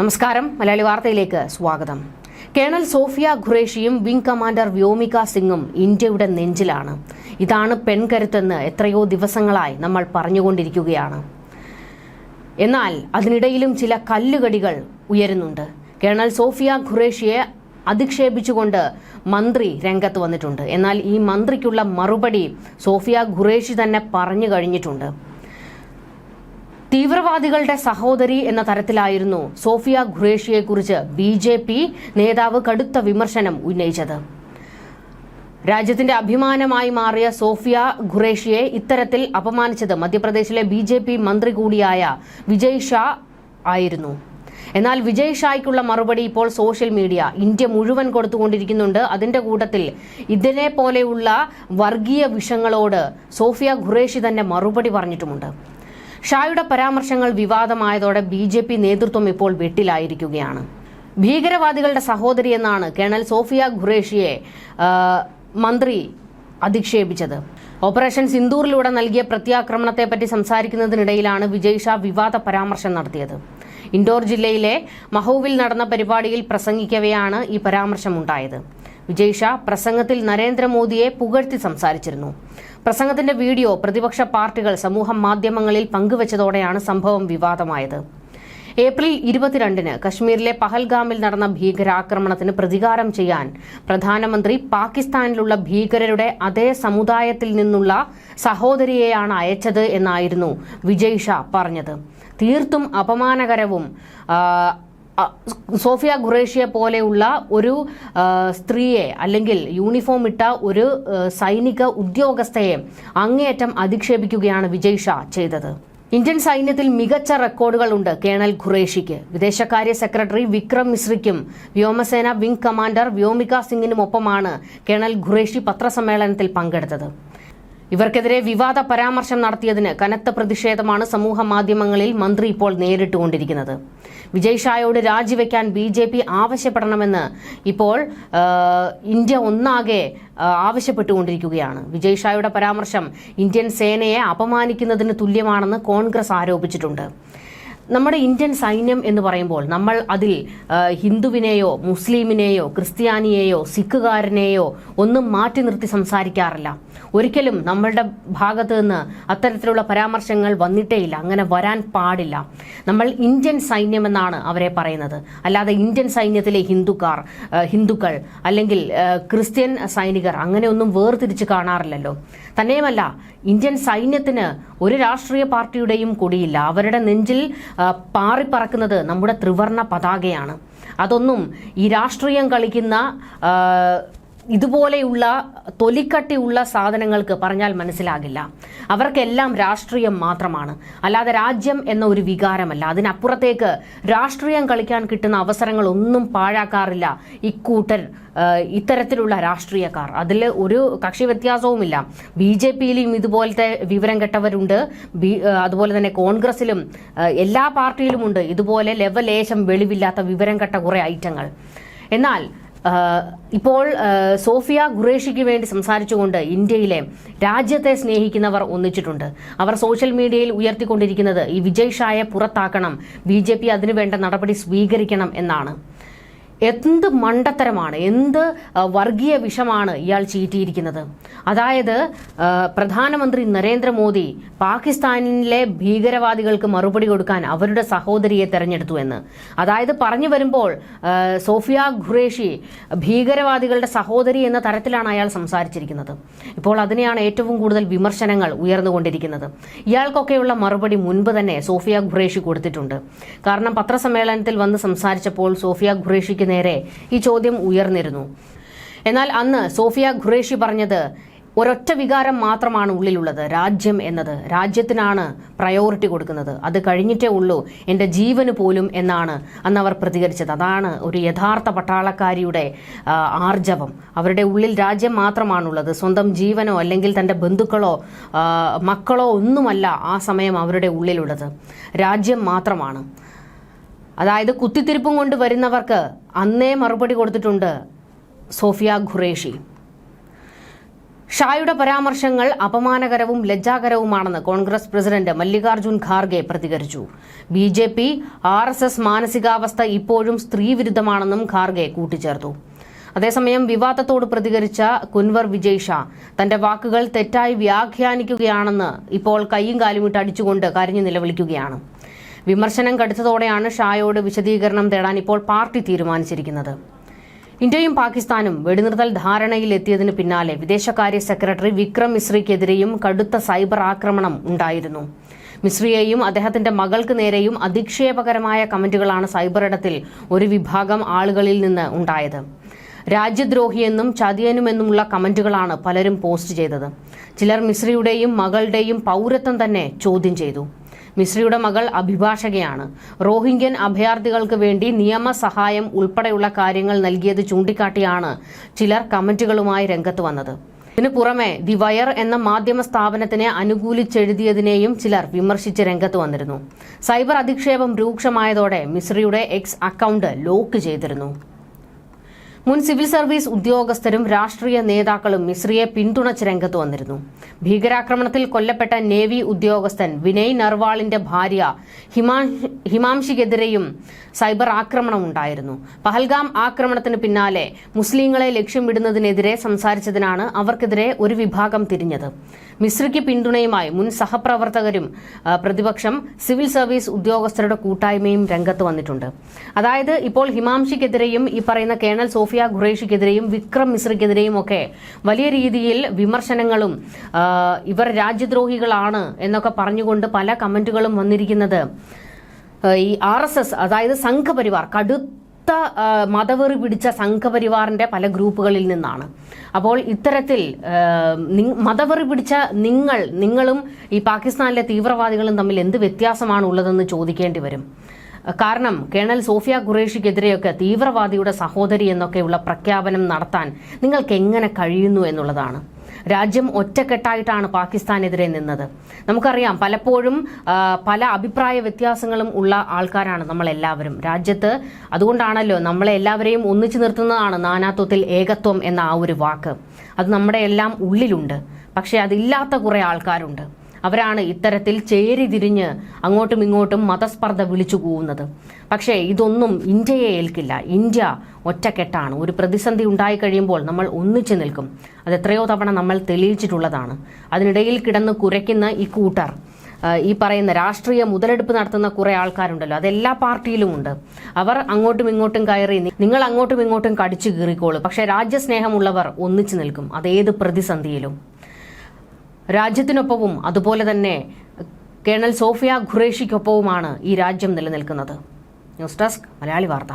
നമസ്കാരം. മലയാളി വാർത്തയിലേക്ക് സ്വാഗതം. കേണൽ സോഫിയ ഖുറേഷിയും വിംഗ് കമാൻഡർ വ്യോമിക സിംഗും ഇന്ത്യയുടെ നെഞ്ചിലാണ്. ഇതാണ് പെൺകരുത്തെന്ന് എത്രയോ ദിവസങ്ങളായി നമ്മൾ പറഞ്ഞുകൊണ്ടിരിക്കുകയാണ്. എന്നാൽ അതിനിടയിലും ചില കല്ലുകടികൾ ഉയരുന്നുണ്ട്. കേണൽ സോഫിയ ഖുറേഷിയെ അധിക്ഷേപിച്ചുകൊണ്ട് മന്ത്രി രംഗത്ത് വന്നിട്ടുണ്ട്. എന്നാൽ ഈ മന്ത്രിക്കുള്ള മറുപടി സോഫിയ ഖുറേഷി തന്നെ പറഞ്ഞു കഴിഞ്ഞിട്ടുണ്ട്. തീവ്രവാദികളുടെ സഹോദരി എന്ന തരത്തിലായിരുന്നു സോഫിയ ഖുറേഷിയെക്കുറിച്ച് ബി ജെ പി നേതാവ് കടുത്ത വിമർശനം ഉന്നയിച്ചത്. രാജ്യത്തിന്റെ അഭിമാനമായി മാറിയ സോഫിയ ഖുറേഷിയെ ഇത്തരത്തിൽ അപമാനിച്ചത് മധ്യപ്രദേശിലെ ബി ജെ പി മന്ത്രി കൂടിയായ വിജയ് ഷാ ആയിരുന്നു. എന്നാൽ വിജയ് ഷായ്ക്കുള്ള മറുപടി ഇപ്പോൾ സോഷ്യൽ മീഡിയ ഇന്ത്യ മുഴുവൻ കൊടുത്തുകൊണ്ടിരിക്കുന്നുണ്ട്. അതിന്റെ കൂട്ടത്തിൽ ഇതിനെ പോലെയുള്ള വർഗീയ വിഷങ്ങളോട് സോഫിയ ഖുറേഷി തന്നെ മറുപടി പറഞ്ഞിട്ടുമുണ്ട്. ഷായുടെ പരാമർശങ്ങൾ വിവാദമായതോടെ ബി ജെ പി നേതൃത്വം ഇപ്പോൾ വെട്ടിലായിരിക്കുകയാണ്. ഭീകരവാദികളുടെ സഹോദരി എന്നാണ് കേണൽ സോഫിയ ഖുറേഷിയെ മന്ത്രി അധിക്ഷേപിച്ചത്. ഓപ്പറേഷൻ സിന്ദൂറിലൂടെ നൽകിയ പ്രത്യാക്രമണത്തെപ്പറ്റി സംസാരിക്കുന്നതിനിടയിലാണ് വിജയ് ഷാ വിവാദ പരാമർശം നടത്തിയത്. ഇൻഡോർ ജില്ലയിലെ മഹൂവിൽ നടന്ന പരിപാടിയിൽ പ്രസംഗിക്കവെയാണ് ഈ പരാമർശമുണ്ടായത്. വിജയ് ഷാ പ്രസംഗത്തിൽ നരേന്ദ്രമോദിയെ പുകഴ്ത്തി സംസാരിച്ചിരുന്നു. പ്രസംഗത്തിന്റെ വീഡിയോ പ്രതിപക്ഷ പാർട്ടികൾ സമൂഹ മാധ്യമങ്ങളിൽ പങ്കുവച്ചതോടെയാണ് സംഭവം വിവാദമായത്. ഏപ്രിൽ ഇരുപത്തിരണ്ടിന് കശ്മീരിലെ പഹൽഗാമിൽ നടന്ന ഭീകരാക്രമണത്തിന് പ്രതികാരം ചെയ്യാൻ പ്രധാനമന്ത്രി പാകിസ്ഥാനിലുള്ള ഭീകരരുടെ അതേ സമുദായത്തിൽ നിന്നുള്ള സഹോദരിയെയാണ് അയച്ചത് എന്നായിരുന്നു വിജയ് ഷാ പറഞ്ഞത്. തീർത്തും അപമാനകരവും സോഫിയ ഖുറേഷിയെ പോലെയുള്ള ഒരു സ്ത്രീയെ അല്ലെങ്കിൽ യൂണിഫോം ഇട്ട ഒരു സൈനിക ഉദ്യോഗസ്ഥയെ അങ്ങേയറ്റം അധിക്ഷേപിക്കുകയാണ് വിജയ് ഷാ ചെയ്തത്. ഇന്ത്യൻ സൈന്യത്തിൽ മികച്ച റെക്കോർഡുകളുണ്ട് കേണൽ ഖുറേഷിക്ക്. വിദേശകാര്യ സെക്രട്ടറി വിക്രം മിശ്രിക്കും വ്യോമസേന വിംഗ് കമാൻഡർ വ്യോമിക സിംഗിനുമൊപ്പമാണ് കേണൽ ഖുറേഷി പത്രസമ്മേളനത്തിൽ പങ്കെടുത്തത്. ഇവർക്കെതിരെ വിവാദ പരാമർശം നടത്തിയതിന് കനത്ത പ്രതിഷേധമാണ് സമൂഹ മാധ്യമങ്ങളിൽ മന്ത്രി ഇപ്പോൾ നേരിട്ടുകൊണ്ടിരിക്കുന്നത്. വിജയ് ഷായോട് രാജിവെക്കാൻ ബി ജെ പി ആവശ്യപ്പെടണമെന്ന് ഇപ്പോൾ ഇന്ത്യ ഒന്നാകെ ആവശ്യപ്പെട്ടുകൊണ്ടിരിക്കുകയാണ്. വിജയ് ഷായുടെ പരാമർശം ഇന്ത്യൻ സേനയെ അപമാനിക്കുന്നതിന് തുല്യമാണെന്ന് കോൺഗ്രസ് ആരോപിച്ചിട്ടുണ്ട്. നമ്മുടെ ഇന്ത്യൻ സൈന്യം എന്ന് പറയുമ്പോൾ നമ്മൾ അതിൽ ഹിന്ദുവിനെയോ മുസ്ലിമിനെയോ ക്രിസ്ത്യാനിയെയോ സിഖുകാരനെയോ ഒന്നും മാറ്റി നിർത്തി സംസാരിക്കാറില്ല. ഒരിക്കലും നമ്മളുടെ ഭാഗത്ത് നിന്ന് അത്തരത്തിലുള്ള പരാമർശങ്ങൾ വന്നിട്ടേയില്ല അങ്ങനെ വരാൻ പാടില്ല. നമ്മൾ ഇന്ത്യൻ സൈന്യം എന്നാണ് അവരെ പറയുന്നത്. അല്ലാതെ ഇന്ത്യൻ സൈന്യത്തിലെ ഹിന്ദുക്കാർ ഹിന്ദുക്കൾ അല്ലെങ്കിൽ ക്രിസ്ത്യൻ സൈനികർ അങ്ങനെയൊന്നും വേർതിരിച്ച് കാണാറില്ലല്ലോ. തന്നെയുമല്ല ഇന്ത്യൻ സൈന്യത്തിന് ഒരു രാഷ്ട്രീയ പാർട്ടിയുടെയും കൂടിയില്ല. അവരുടെ നെഞ്ചിൽ പാറിപ്പറക്കുന്നത് നമ്മുടെ ത്രിവർണ പതാകയാണ്. അതൊന്നും ഈ രാഷ്ട്രീയം കളിക്കുന്ന ഇതുപോലെയുള്ള തൊലിക്കട്ടിയുള്ള സാധനങ്ങൾക്ക് പറഞ്ഞാൽ മനസ്സിലാകില്ല. അവർക്കെല്ലാം രാഷ്ട്രീയം മാത്രമാണ്. അല്ലാതെ രാജ്യം എന്ന ഒരു വികാരമല്ല. അതിനപ്പുറത്തേക്ക് രാഷ്ട്രീയം കളിക്കാൻ കിട്ടുന്ന അവസരങ്ങളൊന്നും പാഴാക്കാറില്ല. ഇക്കൂട്ടർ ഇത്തരത്തിലുള്ള രാഷ്ട്രീയക്കാർ. അതിൽ ഒരു കക്ഷി വ്യത്യാസവുമില്ല. ബി ജെ പിയിലും ഇതുപോലത്തെ വിവരം കെട്ടവരുണ്ട്. ബി അതുപോലെ തന്നെ കോൺഗ്രസിലും എല്ലാ പാർട്ടിയിലുമുണ്ട്. ഇതുപോലെ ലെവലേശം വെളിവില്ലാത്ത വിവരം കെട്ട കുറേ ഐറ്റങ്ങൾ. എന്നാൽ ഇപ്പോൾ സോഫിയ ഖുറേഷിക്ക് വേണ്ടി സംസാരിച്ചുകൊണ്ട് ഇന്ത്യയിലെ രാജ്യത്തെ സ്നേഹിക്കുന്നവർ ഒന്നിച്ചിട്ടുണ്ട്. അവർ സോഷ്യൽ മീഡിയയിൽ ഉയർത്തിക്കൊണ്ടിരിക്കുന്നത് ഈ വിജയ് ഷായെ പുറത്താക്കണം ബി ജെ പി അതിനുവേണ്ട നടപടി സ്വീകരിക്കണം എന്നാണ്. എന്ത് മണ്ടത്തരമാണ് എന്ത് വർഗീയ വിഷമാണ് ഇയാൾ ചീറ്റിയിരിക്കുന്നത്. അതായത് പ്രധാനമന്ത്രി നരേന്ദ്രമോദി പാകിസ്ഥാനിലെ ഭീകരവാദികൾക്ക് മറുപടി കൊടുക്കാൻ അവരുടെ സഹോദരിയെ തെരഞ്ഞെടുത്തു എന്ന്. അതായത് പറഞ്ഞു വരുമ്പോൾ സോഫിയ ഖുറേഷി ഭീകരവാദികളുടെ സഹോദരി എന്ന തരത്തിലാണ് അയാൾ സംസാരിച്ചിരിക്കുന്നത്. ഇപ്പോൾ അതിനെയാണ് ഏറ്റവും കൂടുതൽ വിമർശനങ്ങൾ ഉയർന്നുകൊണ്ടിരിക്കുന്നത്. ഇയാൾക്കൊക്കെയുള്ള മറുപടി മുൻപ് തന്നെ സോഫിയ ഖുറേഷി കൊടുത്തിട്ടുണ്ട്. കാരണം പത്രസമ്മേളനത്തിൽ വന്ന് സംസാരിച്ചപ്പോൾ സോഫിയ ഖുറേഷിക്ക് നേരെ ഈ ചോദ്യം ഉയർന്നിരുന്നു. എന്നാൽ അന്ന് സോഫിയ ഖുറേഷി പറഞ്ഞത് ഒരൊറ്റ വികാരം മാത്രമാണ് ഉള്ളിലുള്ളത് രാജ്യം എന്നത്. രാജ്യത്തിനാണ് പ്രയോറിറ്റി കൊടുക്കുന്നത്. അത് കഴിഞ്ഞിട്ടേ ഉള്ളൂ എന്റെ ജീവന് പോലും എന്നാണ് അന്ന് അവർ പ്രതികരിച്ചത്. അതാണ് ഒരു യഥാർത്ഥ പട്ടാളക്കാരിയുടെ ആർജവം. അവരുടെ ഉള്ളിൽ രാജ്യം മാത്രമാണുള്ളത്. സ്വന്തം ജീവനോ അല്ലെങ്കിൽ തന്റെ ബന്ധുക്കളോ മക്കളോ ഒന്നുമല്ല ആ സമയം അവരുടെ ഉള്ളിലുള്ളത്. രാജ്യം മാത്രമാണ്. അതായത് കുത്തിത്തിരിപ്പും കൊണ്ട് വരുന്നവർക്ക് അന്നേ മറുപടി കൊടുത്തിട്ടുണ്ട് സോഫിയ ഖുറേഷി. ഷായുടെ പരാമർശങ്ങൾ അപമാനകരവും ലജ്ജാകരവുമാണെന്ന് കോൺഗ്രസ് പ്രസിഡന്റ് മല്ലികാർജുൻ ഖാർഗെ പ്രതികരിച്ചു. B J P R S S മാനസികാവസ്ഥ ഇപ്പോഴും സ്ത്രീവിരുദ്ധമാണെന്നും ഖാർഗെ കൂട്ടിച്ചേർത്തു. അതേസമയം വിവാദത്തോട് പ്രതികരിച്ച കുൻവർ വിജയ് ഷാ തന്റെ വാക്കുകൾ തെറ്റായി വ്യാഖ്യാനിക്കുകയാണെന്ന് ഇപ്പോൾ കൈയും കാലുമിട്ട് അടിച്ചുകൊണ്ട് കരഞ്ഞു നിലവിളിക്കുകയാണ്. വിമർശനം കടുത്തതോടെയാണ് ഷായോട് വിശദീകരണം തേടാൻ ഇപ്പോൾ പാർട്ടി തീരുമാനിച്ചിരിക്കുന്നത്. ഇന്ത്യയും പാകിസ്ഥാനും വെടിനിർത്തൽ ധാരണയിലെത്തിയതിനു പിന്നാലെ വിദേശകാര്യ സെക്രട്ടറി വിക്രം മിശ്രിക്കെതിരെയും കടുത്ത സൈബർ ആക്രമണം ഉണ്ടായിരുന്നു. മിശ്രിയെയും അദ്ദേഹത്തിന്റെ മകൾക്ക് നേരെയും അധിക്ഷേപകരമായ കമന്റുകളാണ് സൈബർ ഇടത്തിൽ ഒരു വിഭാഗം ആളുകളിൽ നിന്ന് ഉണ്ടായത്. രാജ്യദ്രോഹിയെന്നും ചതിയനുമെന്നുമുള്ള കമന്റുകളാണ് പലരും പോസ്റ്റ് ചെയ്തത്. ചിലർ മിശ്രിയുടെയും മകളുടെയും പൗരത്വം തന്നെ ചോദ്യം ചെയ്തു. മിശ്രിയുടെ മകൾ അഭിഭാഷകയാണ്. റോഹിംഗ്യൻ അഭയാർത്ഥികൾക്ക് വേണ്ടി നിയമസഹായം ഉൾപ്പെടെയുള്ള കാര്യങ്ങൾ നൽകിയത് ചൂണ്ടിക്കാട്ടിയാണ് ചിലർ കമന്റുകളുമായി രംഗത്ത് വന്നത്. ഇതിനു പുറമെ ദി വയർ എന്ന മാധ്യമ സ്ഥാപനത്തിനെ അനുകൂലിച്ചെഴുതിയതിനെയും ചിലർ വിമർശിച്ച് രംഗത്ത് വന്നിരുന്നു. സൈബർ അധിക്ഷേപം രൂക്ഷമായതോടെ മിശ്രിയുടെ എക്സ് അക്കൗണ്ട് ലോക്ക് ചെയ്തിരുന്നു. മുൻ സിവിൽ സർവീസ് ഉദ്യോഗസ്ഥരും രാഷ്ട്രീയ നേതാക്കളും മിശ്രിയെ പിന്തുണച്ച് രംഗത്ത് വന്നിരുന്നു. ഭീകരാക്രമണത്തിൽ കൊല്ലപ്പെട്ട നേവി ഉദ്യോഗസ്ഥൻ വിനയ് നർവാളിന്റെ ഭാര്യ ഹിമാ- ഹിമാംഷിക്കെതിരെയും സൈബർ ആക്രമണം ഉണ്ടായിരുന്നു. പഹൽഗാം ആക്രമണത്തിന് പിന്നാലെ മുസ്ലിങ്ങളെ ലക്ഷ്യമിടുന്നതിനെതിരെ സംസാരിച്ചതിനാണ് അവർക്കെതിരെ ഒരു വിഭാഗം തിരിഞ്ഞത്. മിശ്രയ്ക്ക് പിന്തുണയുമായി മുൻ സഹപ്രവർത്തകരും പ്രതിപക്ഷം സിവിൽ സർവീസ് ഉദ്യോഗസ്ഥരുടെ കൂട്ടായ്മയും രംഗത്ത് വന്നിട്ടുണ്ട്. അതായത് ഇപ്പോൾ ഹിമാംഷിക്കെതിരെയും ഈ പറയുന്ന കേണൽ സോഫിയ ഖുറേഷിക്കെതിരെയും വിക്രം മിശ്രയ്ക്കെതിരെയും ഒക്കെ വലിയ രീതിയിൽ വിമർശനങ്ങളും ഇവർ രാജ്യദ്രോഹികളാണ് എന്നൊക്കെ പറഞ്ഞുകൊണ്ട് പല കമന്റുകളും വന്നിരിക്കുന്നത്. ഈ ആർ എസ് എസ് അതായത് സംഘപരിവാർ കടുത്ത മതവെറി പിടിച്ച സംഘപരിവാറിന്റെ പല ഗ്രൂപ്പുകളിൽ നിന്നാണ്. അപ്പോൾ ഇത്തരത്തിൽ മതവെറി പിടിച്ച നിങ്ങൾ നിങ്ങളും ഈ പാകിസ്ഥാനിലെ തീവ്രവാദികളും തമ്മിൽ എന്ത് വ്യത്യാസമാണ് ഉള്ളതെന്ന് ചോദിക്കേണ്ടി വരും. കാരണം കേണൽ സോഫിയ ഖുറേഷിക്കെതിരെയൊക്കെ തീവ്രവാദിയുടെ സഹോദരി എന്നൊക്കെയുള്ള പ്രഖ്യാപനം നടത്താൻ നിങ്ങൾക്ക് എങ്ങനെ കഴിയുന്നു എന്നുള്ളതാണ്. രാജ്യം ഒറ്റക്കെട്ടായിട്ടാണ് പാകിസ്ഥാനെതിരെ നിന്നത്. നമുക്കറിയാം പലപ്പോഴും പല അഭിപ്രായ വ്യത്യാസങ്ങളും ഉള്ള ആൾക്കാരാണ് നമ്മളെല്ലാവരും. രാജ്യത്ത് അതുകൊണ്ടാണല്ലോ നമ്മളെ എല്ലാവരെയും ഒന്നിച്ചു നിർത്തുന്നതാണ് നാനാത്വത്തിൽ ഏകത്വം എന്ന ആ ഒരു വാക്ക്. അത് നമ്മുടെ എല്ലാം ഉള്ളിലുണ്ട്. പക്ഷേ അതില്ലാത്ത കുറേ ആൾക്കാരുണ്ട്. അവരാണ് ഇത്തരത്തിൽ ചേരിതിരിഞ്ഞ് അങ്ങോട്ടും ഇങ്ങോട്ടും മതസ്പർദ്ധ വിളിച്ചു കൂവുന്നത്. പക്ഷേ ഇതൊന്നും ഇന്ത്യയെ ഏൽക്കില്ല. ഇന്ത്യ ഒറ്റക്കെട്ടാണ്. ഒരു പ്രതിസന്ധി ഉണ്ടായി കഴിയുമ്പോൾ നമ്മൾ ഒന്നിച്ചു നിൽക്കും. അത് എത്രയോ തവണ നമ്മൾ തെളിയിച്ചിട്ടുള്ളതാണ്. അതിനിടയിൽ കിടന്ന് കുരയ്ക്കുന്ന ഈ കൂട്ടർ ഈ പറയുന്ന രാഷ്ട്രീയ മുതലെടുപ്പ് നടത്തുന്ന കുറെ ആൾക്കാരുണ്ടല്ലോ. അതെല്ലാ പാർട്ടിയിലും ഉണ്ട് അവർ അങ്ങോട്ടും ഇങ്ങോട്ടും കയറി നിങ്ങൾ അങ്ങോട്ടും ഇങ്ങോട്ടും കടിച്ചു കീറിക്കോളൂ. പക്ഷേ രാജ്യസ്നേഹമുള്ളവർ ഒന്നിച്ചു നിൽക്കും. അതേത് പ്രതിസന്ധിയിലും. രാജ്യത്തിനൊപ്പവും അതുപോലെ തന്നെ കേണൽ സോഫിയ ഖുറേഷിക്കൊപ്പവുമാണ് ഈ രാജ്യം നിലനിൽക്കുന്നത്. ന്യൂസ് ഡെസ്ക് മലയാളി വാർത്ത.